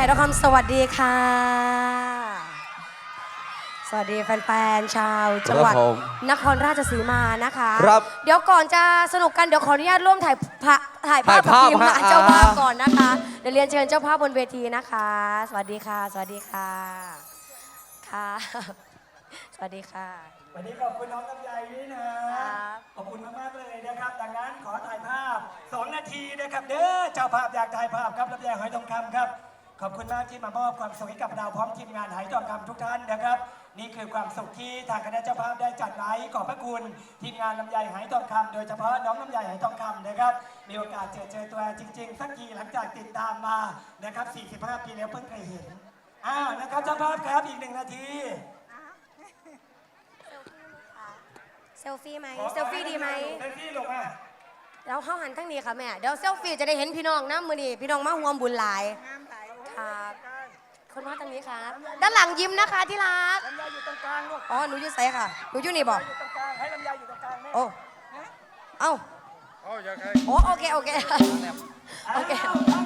สวัสดีค่ะ สวัสดีแฟนๆชาวจังหวัดครับผมนครราชสีมานะคะครับ เดี๋ยวก่อนจะสนุกกันเดี๋ยวขออนุญาตร่วมถ่ายภาพถ่ายภาพถ่ายภาพกับทีมงานฮะเจ้าภาพอ่าก่อนนะคะ เดี๋ยวเรียนเชิญเจ้าภาพบนเวทีนะคะ สวัสดีค่ะ สวัสดีค่ะค่ะ สวัสดีค่ะ วันนี้ขอบคุณน้องลำไยด้วยนะ ครับขอบคุณมากๆเลยนะครับ ดังนั้นขอถ่ายภาพ 2 นาทีนะครับ เด้อ เจ้าภาพอยากถ่ายภาพครับลำไยหอยทองคำครับ ขอบคุณมากที่มามอบความสุขให้กับเราพร้อมทีมงานหอยทองคำทุกท่านนะครับ นี่คือความสุขที่ทางคณะเจ้าภาพได้จัดไว้ขอบพระคุณ ทีมงานลำไยหายทองคำโดยเฉพาะน้องลำไยหายทองคำนะครับมีโอกาสเจอเจอตัวจริง ๆ สักทีหลังจากติดตามมานะครับ 45 ปีแล้วเพิ่งเคยเห็นอ้าวนะครับเจ้าภาพครับอีกหนึ่งนาที เซลฟี่ไหมเซลฟี่ดีไหมเซลฟี่ลงมาเราเข้าหันทั้งนี้ค่ะแม่ เดี๋ยวเซลฟี่จะได้เห็นพี่น้องนะมือนี้พี่น้องมาห่วมบุญหลาย ครับคนมาทางนี้ครับ ด้านหลังยิ้มนะคะที่รัก ลำไยอยู่ตรงกลางลูกอ๋อ หนูอยู่ไสค่ะ หนูอยู่นี่บอกอยู่ตรงกลาง ให้ลำไยอยู่ตรงกลางแม่โอ้ เอ้าโอ้ยังไงโอ้โอเค โอเค โอเคาวข้างหลัง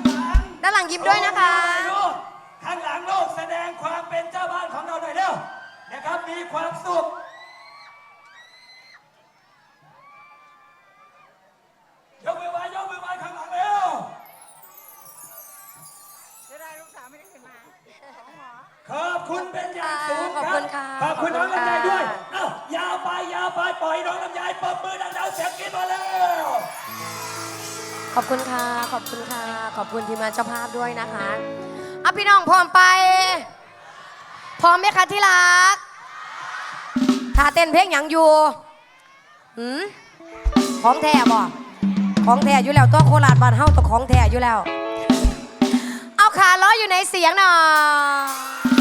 ด้านหลังยิ้มด้วยนะคะ ลูกข้างหลังลูกแสดงความเป็นเจ้าบ้านของเราหน่อยเร็วนะครับ มีความสุข ขอบคุณค่ะ ขอบคุณค่ะ ขอบคุณทีมงานเจ้าภาพด้วยนะคะอะพี่น้องพร้อมไป พร้อมไหมคะที่รักถ้าเต้นเพลงหยังอยู่หืมของแท้บ่ของแท้อยู่แล้วตัวโคราชบ้านเฮาตัวของแท้อยู่แล้ว เอาขาล้ออยู่ในเสียงหน่อย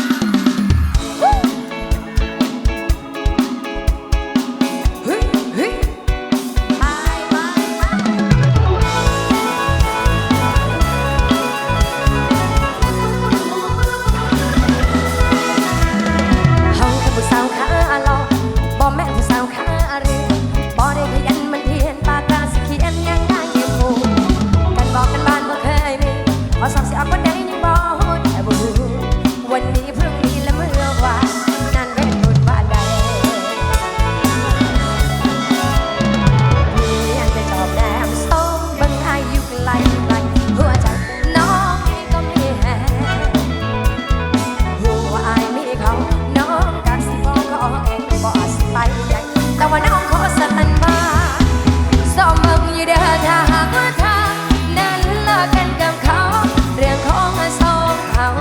บ่ฮ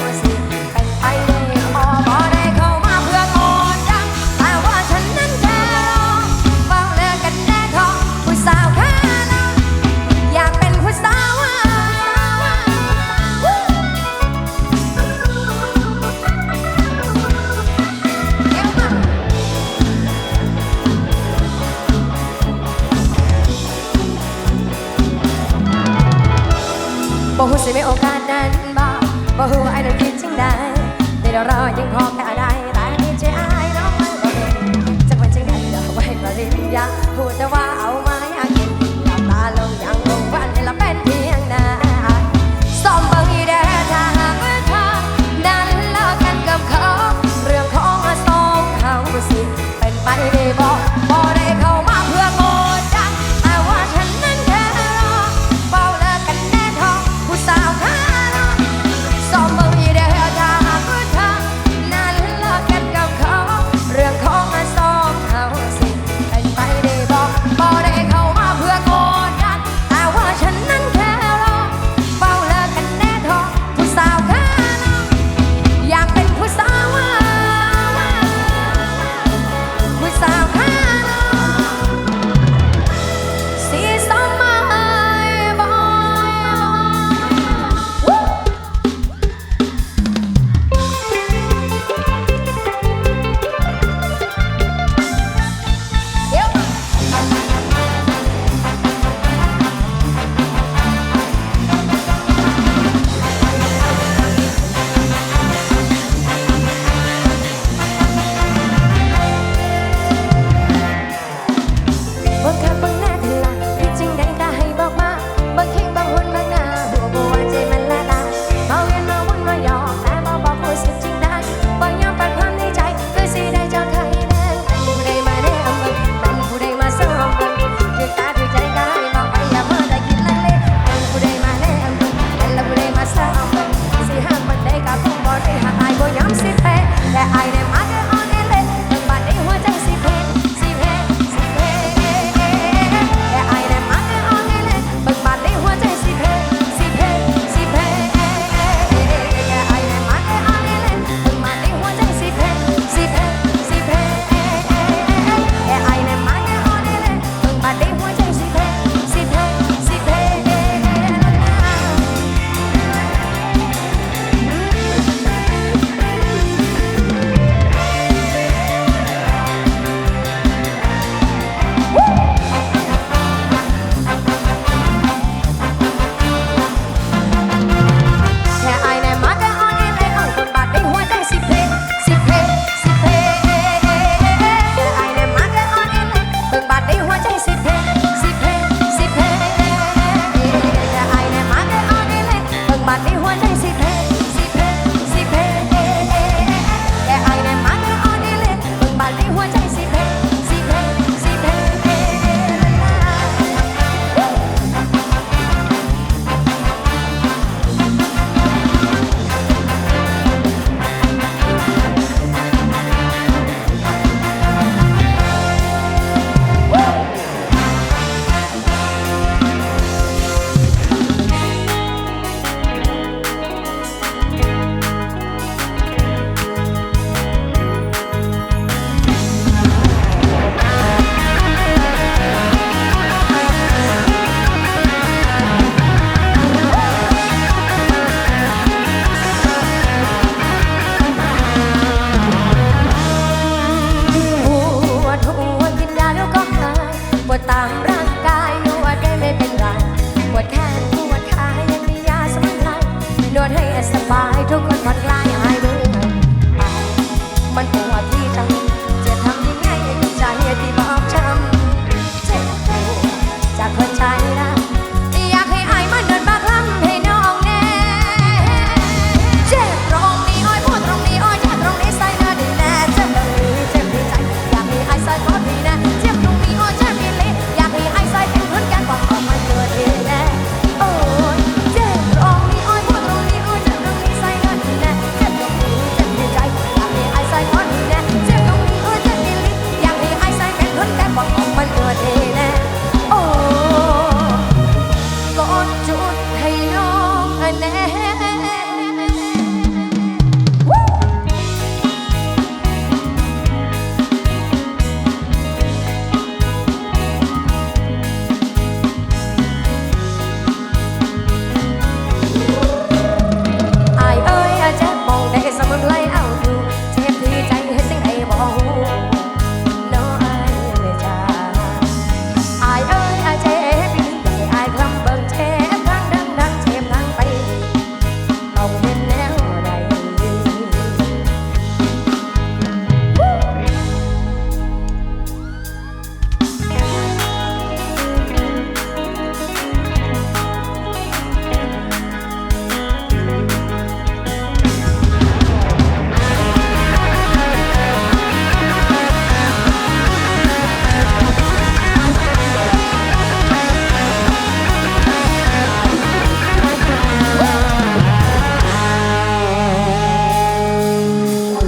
ู้สิมีโอกาสนั้น บ่ฮู้ไอ้นั่นคิดจังใดแต่เดี๋ยวรอยังพอแค่ได้แต่นี่ใจไอ้น้องมันบ่เป็นจักเป็นจังใดเดี๋ยวไว้ปริญญาพูดแต่ว่า